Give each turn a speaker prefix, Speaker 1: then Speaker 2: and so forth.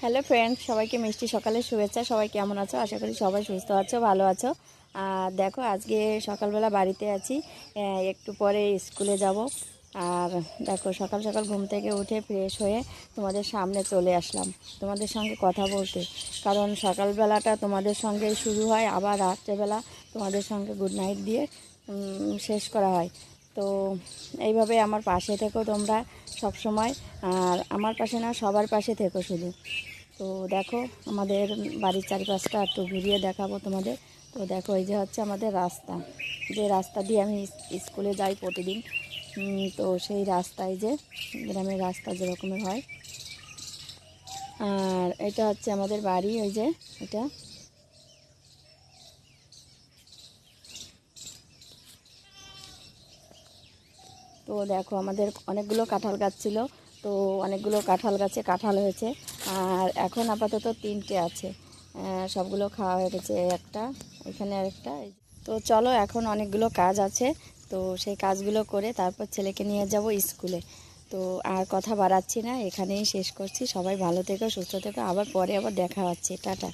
Speaker 1: Hello friends, সবাইকে মিষ্টি সকালের শুভেচ্ছা। সবাই কেমন আছো? আশা করি সবাই সুস্থ আছো, ভালো আছো। আর দেখো, আজকে সকালবেলা বাড়িতে আছি। একটু পরে স্কুলে যাব। আর দেখো, সকাল সকাল ঘুম থেকে উঠে ফ্রেশ হয়ে তোমাদের সামনে চলে আসলাম। তোমাদের সঙ্গে কথা বলতে। কারণ সকালবেলাটা তোমাদের সঙ্গেই শুরু হয়। আবার রাত্রেবেলা তোমাদের সঙ্গে গুড নাইট দিয়ে শেষ করা হয়। তো এইভাবে আমার পাশে থেকো তোমরা সব সময় আর আমার পাশে না, সবার পাশে থেকো শুধু। তো দেখো, আমাদের বাড়ির চারিপাশটা একটু ঘুরিয়ে দেখাবো তোমাদের। তো দেখো, এই যে হচ্ছে আমাদের রাস্তা। যে রাস্তা দিয়ে আমি স্কুলে যাই প্রতিদিন তো সেই রাস্তায় যে, গ্রামের রাস্তা যেরকমের হয়। আর এটা হচ্ছে আমাদের বাড়ি, ওই যে এটা। তো দেখো, আমাদের অনেকগুলো কাঁঠাল গাছ ছিল। তো অনেকগুলো কাঁঠাল গাছে কাঁঠাল হয়েছে। আর এখন আপাতত তিনটে আছে। সবগুলো খাওয়া হয়ে গেছে। একটা, এখানে আরেকটা। তো চলো, এখন অনেকগুলো কাজ আছে। তো সেই কাজগুলো করে তারপর ছেলেকে নিয়ে যাব স্কুলে। তো আর কথা বাড়াচ্ছি না, এখানেই শেষ করছি। সবাই ভালো থেকো, সুস্থ থেকো। আবার পরে আবার দেখা হচ্ছে। টাটা।